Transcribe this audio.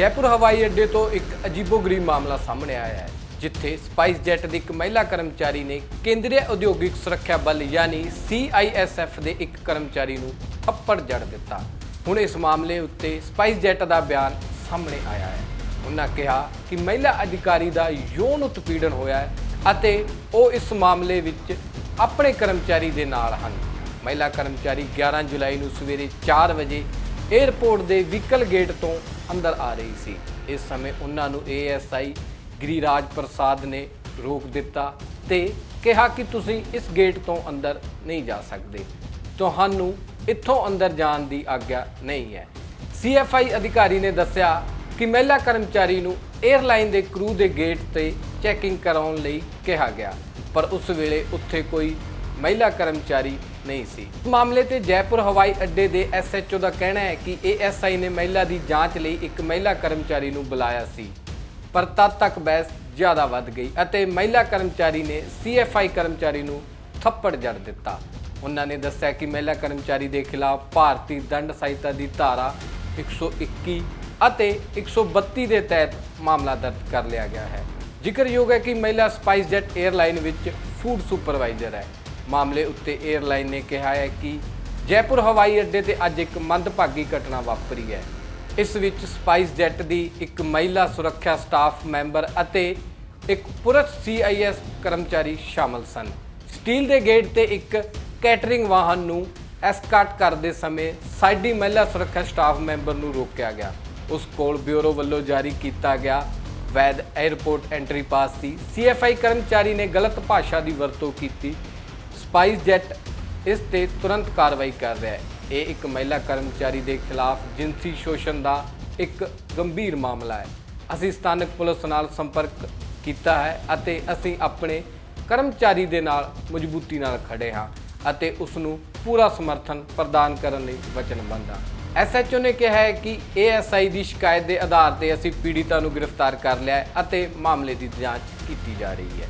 ਜੈਪੁਰ ਹਵਾਈ ਅੱਡੇ ਤੋਂ ਇੱਕ ਅਜੀਬੋ-ਗਰੀਬ ਮਾਮਲਾ ਸਾਹਮਣੇ ਆਇਆ ਹੈ, ਜਿੱਥੇ ਸਪਾਈਸ ਜੈਟ ਦੀ ਇੱਕ ਮਹਿਲਾ ਕਰਮਚਾਰੀ ਨੇ ਕੇਂਦਰੀ ਉਦਯੋਗਿਕ ਸੁਰੱਖਿਆ ਬਲ ਯਾਨੀ CISF ਦੇ ਇੱਕ ਕਰਮਚਾਰੀ ਨੂੰ ਥੱਪੜ ਜੜ ਦਿੱਤਾ। ਹੁਣ ਇਸ ਮਾਮਲੇ ਉੱਤੇ ਸਪਾਈਸ ਜੈਟ ਦਾ ਬਿਆਨ ਸਾਹਮਣੇ ਆਇਆ ਹੈ। ਉਹਨਾਂ ਕਿਹਾ ਕਿ ਮਹਿਲਾ ਅਧਿਕਾਰੀ ਦਾ ਯੋਨ ਉਤਪੀੜਨ ਹੋਇਆ ਹੈ ਅਤੇ ਉਹ ਇਸ ਮਾਮਲੇ ਵਿੱਚ ਆਪਣੇ ਕਰਮਚਾਰੀ ਦੇ ਨਾਲ ਹਨ। ਮਹਿਲਾ ਕਰਮਚਾਰੀ 11 ਜੁਲਾਈ ਨੂੰ ਸਵੇਰੇ 4 ਵਜੇ 에ਅਰਪੋਰਟ ਦੇ ਵਹੀਕਲ ਗੇਟ ਤੋਂ ਅੰਦਰ ਆ ਰਹੀ ਸੀ। ਇਸ ਸਮੇਂ ਉਹਨਾਂ ਨੂੰ ਏਐਸਆਈ ਗਿਰੀਰਾਜ ਪ੍ਰਸਾਦ ਨੇ ਰੋਕ ਦਿੱਤਾ ਤੇ ਕਿਹਾ ਕਿ ਤੁਸੀਂ ਇਸ ਗੇਟ ਤੋਂ ਅੰਦਰ ਨਹੀਂ ਜਾ ਸਕਦੇ। ਤੁਹਾਨੂੰ ਇੱਥੋਂ ਅੰਦਰ ਜਾਣ ਦੀ ਆਗਿਆ ਨਹੀਂ ਹੈ। ਸੀਐਫਆਈ ਅਧਿਕਾਰੀ ਨੇ ਦੱਸਿਆ ਕਿ ਮਹਿਲਾ ਕਰਮਚਾਰੀ ਨੂੰ 에ਅਰਲਾਈਨ ਦੇ ਕਰੂ ਦੇ ਗੇਟ ਤੇ ਚੈਕਿੰਗ ਕਰਾਉਣ ਲਈ ਕਿਹਾ ਗਿਆ, ਪਰ ਉਸ ਵੇਲੇ ਉੱਥੇ ਕੋਈ ਮਹਿਲਾ ਕਰਮਚਾਰੀ ਨਹੀਂ ਸੀ। ਇਸ ਮਾਮਲੇ ਤੇ ਜੈਪੁਰ ਹਵਾਈ ਅੱਡੇ ਦੇ ਐਸਐਚਓ ਦਾ ਕਹਿਣਾ ਹੈ ਕਿ ਏਐਸਆਈ ਨੇ ਮਹਿਲਾ ਦੀ ਜਾਂਚ ਲਈ ਇੱਕ ਮਹਿਲਾ ਕਰਮਚਾਰੀ ਨੂੰ ਬੁਲਾਇਆ ਸੀ। ਪਰ ਤਦ ਤੱਕ ਬਹਿਸ ਜ਼ਿਆਦਾ ਵੱਧ ਗਈ ਅਤੇ ਮਹਿਲਾ ਕਰਮਚਾਰੀ ਨੇ ਸੀਐਫਆਈ ਕਰਮਚਾਰੀ ਨੂੰ ਥੱਪੜ ਜੜ ਦਿੱਤਾ। ਉਹਨਾਂ ਨੇ ਦੱਸਿਆ ਕਿ ਮਹਿਲਾ ਕਰਮਚਾਰੀ ਦੇ ਖਿਲਾਫ ਭਾਰਤੀ ਦੰਡ ਸੰਹਿਤਾ ਦੀ ਧਾਰਾ 121 ਅਤੇ 132 ਦੇ ਤਹਿਤ ਮਾਮਲਾ ਦਰਜ ਕਰ ਲਿਆ ਗਿਆ ਹੈ। ਜ਼ਿਕਰਯੋਗ ਹੈ ਕਿ ਮਹਿਲਾ ਸਪਾਈਸ ਜੈਟ 에ਅਰਲਾਈਨ ਵਿੱਚ ਫੂਡ ਸੁਪਰਵਾਈਜ਼ਰ ਹੈ। ਮਾਮਲੇ ਉੱਤੇ 에ਅਰਲਾਈਨ ਨੇ ਕਿਹਾ ਹੈ ਕਿ ਜੈਪੁਰ ਹਵਾਈ ਅੱਡੇ ਤੇ ਅੱਜ ਇੱਕ ਮੰਦਭਾਗੀ ਘਟਨਾ ਵਾਪਰੀ ਹੈ। ਇਸ ਵਿੱਚ ਸਪਾਈਸ ਜੈਟ ਦੀ ਇੱਕ ਮਹਿਲਾ ਸੁਰੱਖਿਆ ਸਟਾਫ ਮੈਂਬਰ ਅਤੇ ਇੱਕ ਪੁਰਸ਼ ਸੀਆਈਐਸ ਕਰਮਚਾਰੀ ਸ਼ਾਮਲ ਸਨ। ਸਟੀਲ ਦੇ ਗੇਟ ਤੇ ਇੱਕ ਕੈਟਰਿੰਗ ਵਾਹਨ ਨੂੰ ਐਸਕਾਟ ਕਰਦੇ ਸਮੇਂ ਸਾਡੀ ਮਹਿਲਾ ਸੁਰੱਖਿਆ ਸਟਾਫ ਮੈਂਬਰ ਨੂੰ ਰੋਕਿਆ ਗਿਆ। ਉਸ ਕੋਲ ਬਿਊਰੋ ਵੱਲੋਂ ਜਾਰੀ ਕੀਤਾ ਗਿਆ ਵੈਦ 에ਅਰਪੋਰਟ ਐਂਟਰੀ ਪਾਸ ਸੀ ਸੀਐਫਆਈ ਕਰਮਚਾਰੀ ਨੇ ਗਲਤ ਭਾਸ਼ਾ ਦੀ ਵਰਤੋਂ ਕੀਤੀ ਸਪਾਈਸ ਜੈਟ ਇਸ ਤੇ ਤੁਰੰਤ ਕਾਰਵਾਈ ਕਰ ਰਿਹਾ ਹੈ। ਇਹ ਇੱਕ ਮਹਿਲਾ ਕਰਮਚਾਰੀ ਦੇ ਖਿਲਾਫ ਜਿਨਸੀ ਸ਼ੋਸ਼ਣ ਦਾ ਇੱਕ ਗੰਭੀਰ ਮਾਮਲਾ ਹੈ। ਅਸੀਂ ਸਥਾਨਕ ਪੁਲਿਸ ਨਾਲ ਸੰਪਰਕ ਕੀਤਾ ਹੈ ਅਤੇ ਅਸੀਂ ਆਪਣੇ ਕਰਮਚਾਰੀ ਦੇ ਨਾਲ ਮਜ਼ਬੂਤੀ ਨਾਲ ਖੜੇ ਹਾਂ ਅਤੇ ਉਸ ਨੂੰ ਪੂਰਾ ਸਮਰਥਨ ਪ੍ਰਦਾਨ ਕਰਨ ਲਈ ਵਚਨਬੱਧ ਹਾਂ। ਐਸਐਚਓ ਨੇ ਕਿਹਾ ਹੈ ਕਿ ਏਐਸਆਈ ਦੀ ਸ਼ਿਕਾਇਤ ਦੇ ਆਧਾਰ ਤੇ ਅਸੀਂ ਪੀੜਿਤਾ ਨੂੰ ਗ੍ਰਿਫਤਾਰ ਕਰ ਲਿਆ ਹੈ ਅਤੇ ਮਾਮਲੇ ਦੀ ਜਾਂਚ ਕੀਤੀ ਜਾ ਰਹੀ ਹੈ।